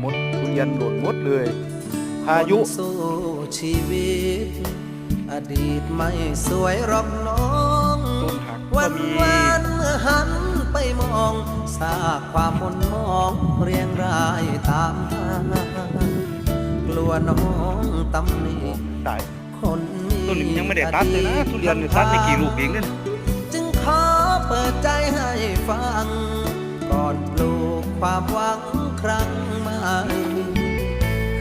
หมด ทุเรียนหล่นหมดเลย พายุคนสู้ชีวิต อดีตไม่สวยหรอกน้องต้นหักก็วันมีวานเมื่อหันไปมองซากความมนมองเรียงรายตามทางกลัวน้องตำหนิตายคนมีต้นนี้ยังไม่ได้ตัดเลยนะทุเรียนเนี่ยตัดได้กี่ลูกเองเนี่ยจึงขอเปิดใจให้ฟัง ก่อนปลูกความหวังครั้งใหม่